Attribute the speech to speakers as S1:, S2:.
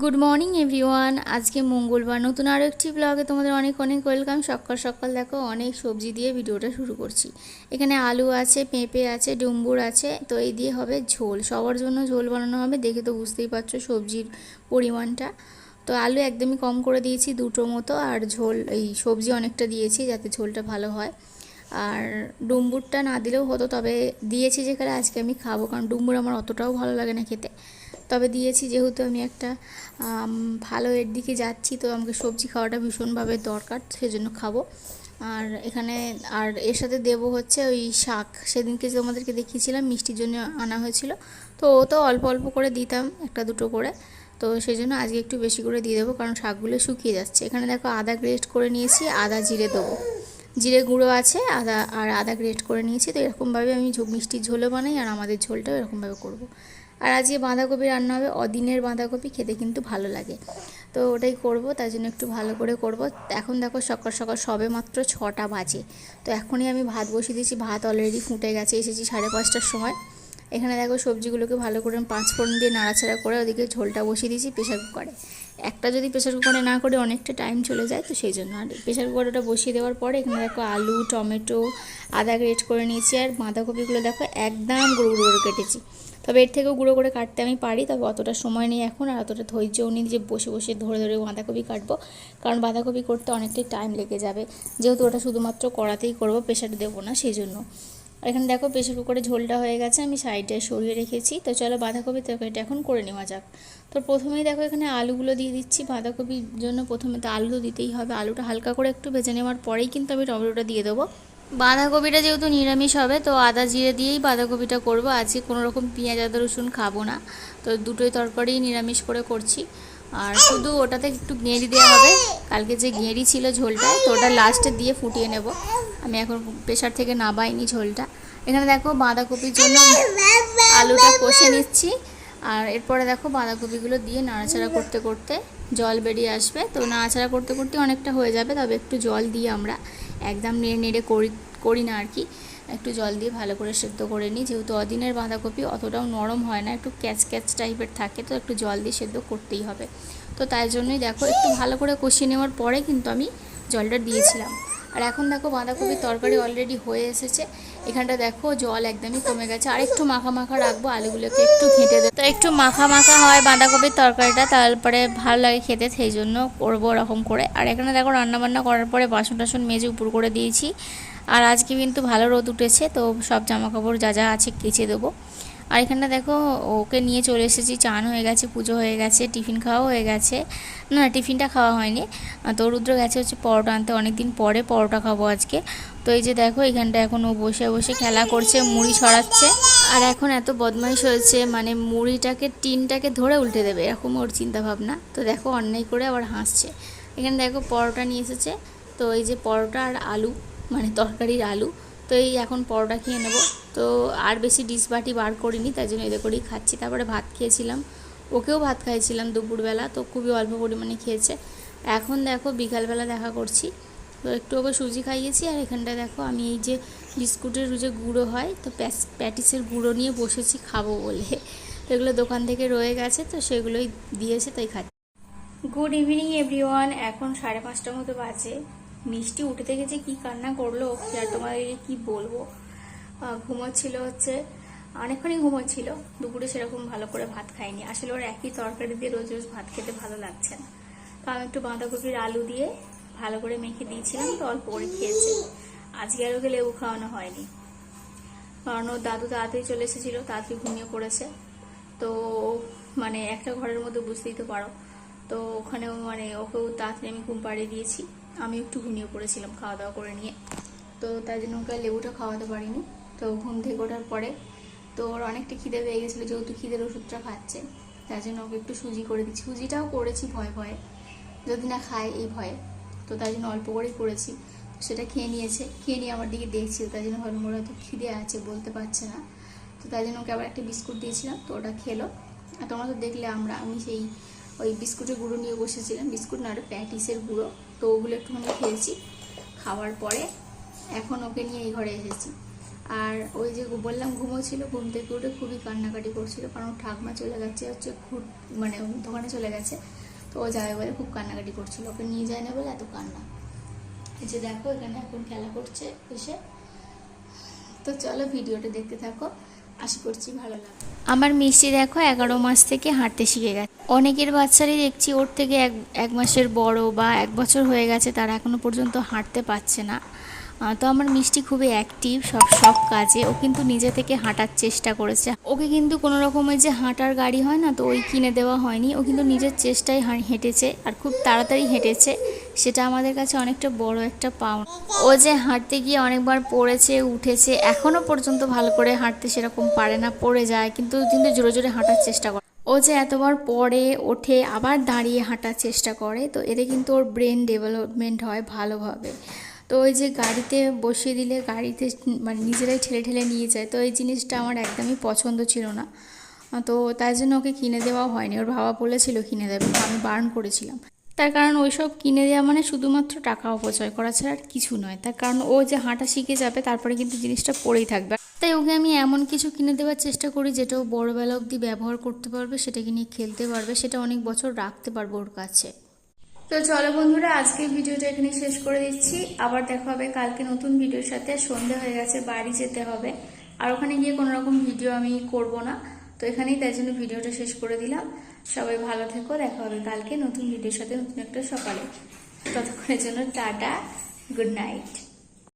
S1: Good morning everyone আজকে মঙ্গলবার, নতুন আরও একটি ব্লগে তোমাদের অনেক অনেক ওয়েলকাম সকাল সকাল দেখো, অনেক সবজি দিয়ে ভিডিওটা শুরু করছি। এখানে আলু আছে, পেঁপে আছে, ডুম্বুর আছে, তো এই দিয়ে হবে ঝোল। সবার জন্য ঝোল বানানো হবে, দেখে তো বুঝতেই পারছ সবজির পরিমাণটা। তো আলু একদমই কম করে দিয়েছি, দুটো মতো, আর ঝোল, এই সবজি অনেকটা দিয়েছি যাতে ঝোলটা ভালো হয়। আর ডুম্বুরটা না দিলেও হতো, তবে দিয়েছি যেখানে আজকে আমি খাব, কারণ ডুম্বুর আমার অতটাও ভালো লাগে না খেতে। তবে দিয়েছি, যেহেতু আমি একটা ভালো এর দিকে যাচ্ছি, তো আমাকে সবজি খাওয়াটা ভীষণভাবে দরকার, সেজন্য খাব। আর এখানে, আর এর সাথে দেবো হচ্ছে ওই শাক। সেদিনকে তোমাদেরকে দেখিয়েছিলাম, মিষ্টির জন্য আনা হয়েছিল, তো ও তো অল্প অল্প করে দিতাম, একটা দুটো করে। তো সেই জন্য আজকে একটু বেশি করে দিয়ে দেবো, কারণ শাকগুলো শুকিয়ে যাচ্ছে। এখানে দেখো আদা গ্রেট করে নিয়েছি, আদা জিরে দেবো। জিরে গুঁড়ো আছে, আদা, আর আদা গ্রেট করে নিয়েছি, তো এরকমভাবে আমি মিষ্টির ঝোলও বানাই, আর আমাদের ঝোলটাও এরকমভাবে করব। আর আজকে বাঁধাকপি রান্না হবে, অদিনের বাঁধাকপি খেতে কিন্তু ভালো লাগে। তো ওটাই করব, তার জন্য একটু ভালো করে করব। এখন দেখো সকাল সকাল সবে মাত্র ছটা বাজে। তো এখনই আমি ভাত বসিয়ে দিয়েছি, ভাত অলরেডি ফুটে গেছে, এসেছি সাড়ে পাঁচটার সময়। এখানে দেখো সবজিগুলোকে ভালো করে পাঁচ ফোড়ন দিয়ে নাড়াচাড়া করে ওদিকে ঝোলটা বসিয়ে দিয়েছি প্রেশার কুকারে। একটা যদি প্রেশার কুকারে না করে অনেকটা টাইম চলে যায়, তো সেই জন্য। আর প্রেশার কুকারে ওটা বসিয়ে দেওয়ার পরে এখানে দেখো আলু, টমেটো, আদা গ্রেট করে নিয়েছি। আর বাঁধাকপিগুলো দেখো একদম গুঁড়ো গুঁড়ো কেটেছি। তবে এর থেকেও গুঁড়ো করে কাটতে আমি পারি, তবে অতটা সময় নেই এখন, আর অতটা ধৈর্যও নেই যে বসে বসে ধরে ধরে বাঁধাকপি কাটবো। কারণ বাঁধাকপি করতে অনেকটাই টাইম লেগে যাবে। যেহেতু ওটা শুধুমাত্র কড়াতেই করব, প্রেশার দেবো না সেই জন্য আর এখানে দেখো প্রেশার কুকারে ঝোলটা হয়ে গেছে, আমি সাইডে সরিয়ে রেখেছি। তো চলো বাঁধাকপি তরকারিটা এখন করে নেওয়া যাক। তো প্রথমেই দেখো এখানে আলুগুলো দিয়ে দিচ্ছি। বাঁধাকপির জন্য প্রথমে তো আলু তো দিতেই হবে। আলুটা হালকা করে একটু ভেজে নেওয়ার পরেই কিন্তু আমি টমেটোটা দিয়ে দেবো। বাঁধাকপিটা যেহেতু নিরামিষ হবে, তো আদা জিরে দিয়েই বাঁধাকপিটা করব। আজকে কোনো রকম পেঁয়াজ, আদা, রসুন খাব না। তো দুটোই তরকারি নিরামিষ করে করছি। আর শুধু ওটাতে একটু গেঁড়ি দেওয়া হবে। কালকে যে গেঁড়ি ছিল ঝোলটা, তো ওটা লাস্টে দিয়ে ফুটিয়ে নেব। আমি এখন প্রেশার থেকে নাবাইনি ঝোলটা। এখানে দেখো বাঁধাকপির জন্য আলুটা কষে নিচ্ছি। আর এরপরে দেখো বাঁধাকপিগুলো দিয়ে নাড়াচাড়া করতে করতে জল বেরিয়ে আসবে। তো নাড়াচাড়া করতে করতে অনেকটা হয়ে যাবে, তবে একটু জল দিয়ে আমরা। একদম নেড়ে নেড়ে করি করি না আর কি। একটু জল দিয়ে ভালো করে সেদ্ধ করে নিই। যেহেতু অদিনের বাঁধাকপি অতটাও নরম হয় না, একটু ক্যাচ ক্যাচ টাইপের থাকে, তো একটু জল দিয়ে সেদ্ধ করতেই হবে। তো তাই জন্যই দেখো, একটু ভালো করে কষিয়ে নেওয়ার পরে কিন্তু আমি জলটা দিয়েছিলাম। আর এখন দেখো বাঁধাকপির তরকারি অলরেডি হয়ে এসেছে। এখানটা দেখো, জল একদমই কমে গেছে। আর একটু মাখা মাখা রাখব, আলুগুলোকে একটু ঘেঁটে দেবো। তো একটু মাখা মাখা হয় বাঁধাকপির তরকারিটা, তারপরে ভালো লাগে খেতে, সেই জন্য করব ওরকম করে। আর এখানে দেখো রান্নাবান্না করার পরে বাসন টাসন মেজে উপর করে দিয়েছি। আর আজকে কিন্তু ভালো রোদ উঠেছে, তো সব জামা কাপড় যা যা আছে কেচে দেবো। আর এখানটা দেখো, ওকে নিয়ে চলে এসেছি, চান হয়ে গেছে, পুজো হয়ে গেছে, টিফিন খাওয়া হয়ে গেছে। না, টিফিনটা খাওয়া হয়নি। তো রুদ্র গেছে হচ্ছে পরোটা আনতে অনেক দিন পরে পরোটা খাব আজকে। তো এই যে দেখো, এখানটা এখন ও বসে বসে খেলা করছে, মুড়ি ছড়াচ্ছে। আর এখন এত বদমাইশ হয়েছে মানে মুড়িটাকে, টিনটাকে ধরে উল্টে দেবে, এরকম ওর চিন্তা ভাবনা তো দেখো অন্যায় করে আবার হাসছে। এখানে দেখো পরোটা নিয়ে এসেছে। তো এই যে পরোটা আর আলু মানে তরকারির আলু। তো এই এখন পরোটা খেয়ে নেব। তো আর বেশি ডিশ বাটি বার করিনি তাই জন্য এদের করেই খাচ্ছি। তারপরে ভাত খেয়েছিলাম। ওকেও ভাত খাইছিলাম দুপুরবেলা, তো খুবই অল্প পরিমাণে খেয়েছে। এখন দেখো বিকালবেলা দেখা করছি। তো একটু ওকে সুজি খাইয়েছি, আর এখানটা দেখো আমি এই যে বিস্কুটের যে গুঁড়ো হয়, তো প্যাটিসের গুঁড়ো নিয়ে বসেছি খাব বলে। তো এগুলো দোকান থেকে রয়ে গেছে, তো সেগুলোই দিয়েছে, তাই খাচ্ছি। গুড ইভিনিং এভরিওয়ান এখন সাড়ে পাঁচটার মতো বাজে। মিষ্টি উঠে থেকে যে কী কান্না করল আর তোমাদেরকে কি বলব? ঘুমোচ্ছিল হচ্ছে, অনেকক্ষণই ঘুমোচ্ছিল। দুপুরে সেরকম ভালো করে ভাত খাইনি। আসলে ওর একই তরকারি দিয়ে রোজ রোজ ভাত খেতে ভালো লাগছে না। তো আমি একটু বাঁধাকপির আলু দিয়ে ভালো করে মেখে দিয়েছিলাম, তো অল্প করে খেয়েছে। আজকে আর ওকে লেবু খাওয়ানো হয়নি। কারণ ওর দাদু তাড়াতাড়ি চলে এসেছিল, তাড়াতাড়ি ঘুমিয়ে পড়েছে। তো মানে একটা ঘরের মধ্যে বুঝতেই তো পারো। তো ওখানেও মানে ওকেও তাড়াতাড়ি আমি ঘুম পাড়িয়ে দিয়েছি। আমি একটু ঘুমিয়ে পড়েছিলাম খাওয়া দাওয়া করে নিয়ে। তো তাই জন্য ওকে লেবুটা খাওয়াতে পারিনি। তো ঘুম থেকে ওঠার পরে তো ওর অনেকটা খিদে পেয়ে গেছিল, যেহেতু খিদের ওষুধটা খাচ্ছে। তাই জন্য ওকে একটু সুজি করে দিচ্ছি। সুজিটাও করেছি ভয় ভয়ে। যদি না খায়, এই ভয়ে। তো তাই জন্য অল্প করেই করেছি। তো সেটা খেয়ে নিয়েছে। খেয়ে নিয়ে আমার দিকে দেখছি। তাই জন্য হয়তো মোড় হয়তো খিদে আছে, বলতে পারছে না। তো তাই জন্য ওকে আবার একটা বিস্কুট দিয়েছিলাম, তো ওটা খেলো। আর তোমরা তো দেখলে আমরা, আমি সেই ওই বিস্কুটের গুঁড়ো নিয়ে বসেছিলাম। বিস্কুট না, ওটা প্যাটিসের গুঁড়ো। তো ওগুলো একটুখানি খেয়েছি। খাওয়ার পরে এখন ওকে নিয়ে এই ঘরে এসেছি। আর ওই যে বললাম ঘুমোছিল ঘুম থেকে উঠে খুবই কান্নাকাটি করছিল। কারণ ওর ঠাকমা চলে গেছে, হচ্ছে খুব মানে দোকানে চলে গেছে। তো ও যাবে বলে খুব কান্নাকাটি করছিল। ওকে নিয়ে যায় না বলে এত কান্না। এই যে দেখো, এখানে এখন খেলা করছে এসে। তো চলো ভিডিওটা দেখতে থাকো। আশা করছি ভালো লাগবে। আমার মিষ্টি দেখো এগারো মাস থেকে হাঁটতে শিখে গেছে। অনেকের বাচ্চারই দেখছি ওর থেকে এক এক মাসের বড় বা এক বছর হয়ে গেছে, তারা এখনও পর্যন্ত হাঁটতে পারছে না। তো আমার মিষ্টি খুবই অ্যাক্টিভ সব সব কাজে। ও কিন্তু নিজে থেকে হাঁটার চেষ্টা করেছে। ওকে কিন্তু কোনো রকমের যে হাঁটার গাড়ি হয় না, তো ওই কিনে দেওয়া হয়নি। ও কিন্তু নিজের চেষ্টায় হেঁটেছে আর খুব তাড়াতাড়ি হেঁটেছে। সেটা আমাদের কাছে অনেকটা বড় একটা পাওনা। ও যে হাঁটতে গিয়ে অনেকবার পড়েছে, উঠেছে, এখনও পর্যন্ত ভালো করে হাঁটতে সেরকম পারে না, পড়ে যায়, কিন্তু কিন্তু জোরে জোরে হাঁটার চেষ্টা করে। ও যে এতবার পড়ে, ওঠে, আবার দাঁড়িয়ে হাঁটার চেষ্টা করে, তো এতে কিন্তু ওর ব্রেন ডেভেলপমেন্ট হয় ভালোভাবে। তো ওই যে গাড়িতে বসিয়ে দিলে গাড়িতে মানে নিজেরাই ঠেলে ঠেলে নিয়ে যায়, তো এই জিনিসটা আমার একদমই পছন্দ ছিল না। তো তাই জন্য ওকে কিনে দেওয়াও হয়নি। ওর বাবা বলেছিল কিনে দেবে, আমি বারণ করেছিলাম। তার কারণ ওইসব কিনে দেওয়া মানে শুধুমাত্র টাকা অপচয় করা ছাড়া আর কিছু নয়। তার কারণ ও যে হাঁটা শিখে যাবে, তারপরে কিন্তু জিনিসটা পড়েই থাকবে। তাই ওকে আমি এমন কিছু কিনে দেওয়ার চেষ্টা করি যেটা ও বড়োবেলা অবধি ব্যবহার করতে পারবে, সেটাকে নিয়ে খেলতে পারবে, সেটা অনেক বছর রাখতে পারবে ওর কাছে। তো চলো বন্ধুরা, আজকের ভিডিওটা এখানে শেষ করে দিচ্ছি। আবার দেখা হবে কালকে নতুন ভিডিওর সাথে। সন্ধে হয়ে গেছে, বাড়ি যেতে হবে। আর ওখানে গিয়ে কোনো রকম ভিডিও আমি করব না। তো এখানেই তাই জন্য ভিডিওটা শেষ করে দিলাম। সবাই ভালো থেকো, দেখা হবে কালকে নতুন ভিডিওর সাথে নতুন একটা সকালে। ততক্ষণের জন্য টাটা, গুড নাইট।